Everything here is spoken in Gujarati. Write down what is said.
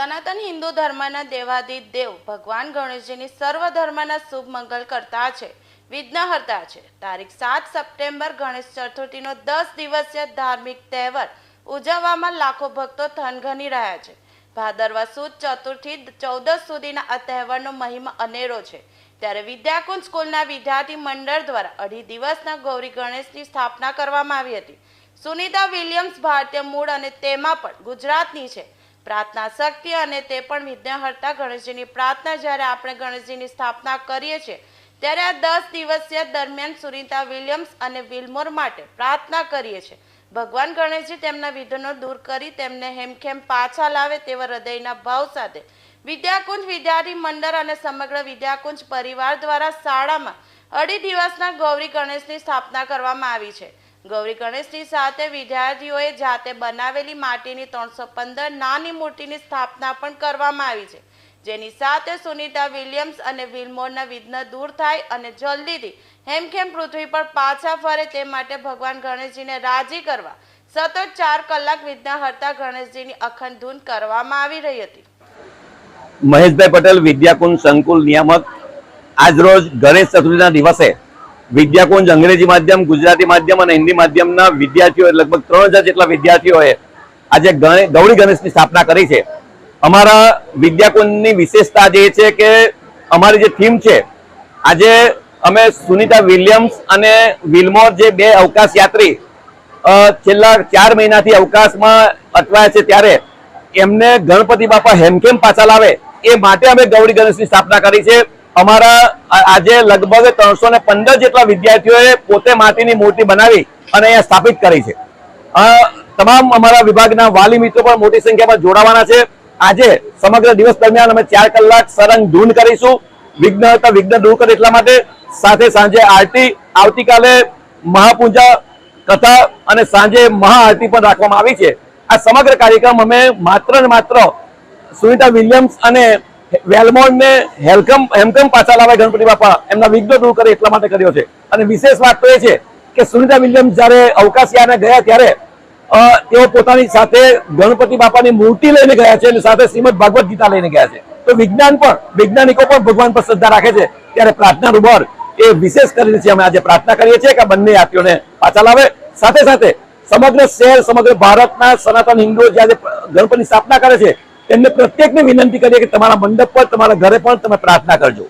સનાતન હિન્દુ ધર્મના દેવાદિત દેવ ભગવાન ગણેશજીની સર્વ ધર્મના શુભ મંગલ કરતા છે, વિઘ્નહર્તા છે. તારીખ સાત સપ્ટેમ્બર ગણેશ ચતુર્થીનો દસ દિવસીય ધાર્મિક તહેવાર ઉજવવામાં લાખો ભક્તો થનગની રહ્યા છે. ભાદરવા સુદ ચતુર્થી ચૌદસ સુધીના આ તહેવારનો મહિમા અનેરો છે. ત્યારે વિદ્યાકુંજ સ્કૂલના વિદ્યાર્થી મંડળ દ્વારા અઢી દિવસના ગૌરી ગણેશની સ્થાપના કરવામાં આવી હતી. સુનિતા વિલિયમ્સ ભારતીય મૂળ અને તેમાં પણ ગુજરાતની છે. પ્રાર્થના શક્તિ અને તે પણ વિઘ્નહર્તા ગણેશજીની પ્રાર્થના જ્યારે આપણે ગણેશજીની સ્થાપના કરીએ છીએ, ત્યારે આ દસ દિવસીય દરમિયાન સુનિતા વિલિયમ્સ અને વિલમોર માટે પ્રાર્થના કરીએ છીએ. ભગવાન ગણેશજી તેમના વિઘ્નો દૂર કરી તેમને હેમખેમ પાછા લાવે તેવા હૃદયના ભાવ સાથે વિદ્યાકુંજ વિદ્યાર્થી મંડળ અને સમગ્ર વિદ્યાકુંજ પરિવાર દ્વારા શાળામાં અઢી દિવસના ગૌરી ગણેશની સ્થાપના કરવામાં આવી છે. ગૌરી ગણેશની સાથે વિદ્યાર્થીઓએ જાતે બનાવેલી માટીની ત્રણસો નાની મૂર્તિની સ્થાપના પણ કરવામાં આવી છે. જેની સાથે સુનિતા વિલિયમ્સ અને વિલમોરના વિઘ્ન દૂર થાય અને જલ્દીથી હેમખેમ પૃથ્વી પર પાછા ફરે તે માટે ભગવાન ગણેશજીને રાજી કરવા સતત ચાર કલાક વિઘ્નહર્તા ગણેશજીની અખંડ ધૂન કરવામાં આવી રહી હતી. મહેશભાઈ પટેલ વિદ્યાકુંજ સંકુલ નિયામક. આજરોજ ગણેશ ચતુર્થીના દિવસે વિદ્યાકુંજ અંગ્રેજી માધ્યમ, ગુજરાતી માધ્યમ અને હિન્દી માધ્યમના વિદ્યાર્થીઓ લગભગ ત્રણ જેટલા વિદ્યાર્થીઓએ આજે ગૌરી ગણેશની સ્થાપના કરી છે. અમારા વિદ્યાકુંજની વિશેષતા જે છે કે અમારી જે થીમ છે, આજે અમે સુનિતા વિલિયમ્સ અને વિલમોર જે બે અવકાશ યાત્રી છેલ્લા ચાર મહિનાથી અવકાશમાં અટવાયા છે ત્યારે એમને ગણપતિ બાપા હેમખેમ પાછા લાવે એ માટે અમે ગૌરી ગણેશની સ્થાપના કરી છે. અમારા આજે લગભગ ત્રણસો ને પંદર જેટલા વિદ્યાર્થીઓએ પોતે માટીની મૂર્તિ બનાવી અને અહીંયા સ્થાપિત કરી છે. તમામ અમારા વિભાગના વાલી મિત્રો પણ મોટી સંખ્યામાં જોડાવાના છે. આજે સમગ્ર દિવસ દરમિયાન અમે ચાર કલાક સરંગ ધૂન કરીશું. વિઘ્ન હતા વિઘ્ન દૂર કરે એટલા માટે સાથે સાંજે આરતી, આવતીકાલે મહાપૂજા, કથા અને સાંજે મહાઆરતી પણ રાખવામાં આવી છે. આ સમગ્ર કાર્યક્રમ અમે માત્ર ને માત્ર સુનિતા વિલિયમ્સ અને વેલમોન્ડ ને હેલકમ હેમકમ પાછા લાવે ગણપતિ બાપા એમના વિઘ્નો દૂર કરે એટલા માટે કર્યો છે. અને વિશેષ વાત તો એ છે કે સુનિતા વિલિયમ જ્યારે અવકાશયાને ગયા ત્યારે તેઓ પોતાની સાથે ગણપતિ બાપાની મૂર્તિ લઈને ગયા છે અને સાથે શ્રીમદ ભાગવત ગીતા લઈને ગયા છે. તો વિજ્ઞાન પણ, વૈજ્ઞાનિકો પણ ભગવાન પર શ્રદ્ધા રાખે છે. ત્યારે પ્રાર્થના રૂબર એ વિશેષ કરીને છે અમે આજે પ્રાર્થના કરીએ છીએ કે બંને યાત્રીઓને પાછા લાવે. સાથે સાથે સમગ્ર શહેર, સમગ્ર ભારતના સનાતન હિન્દુઓ જ્યારે ગણપતિની સ્થાપના કરે છે તેમને પ્રત્યેકને વિનંતી કરીએ કે તમારા મંડપ પર તમારા ઘરે પણ તમે પ્રાર્થના કરજો.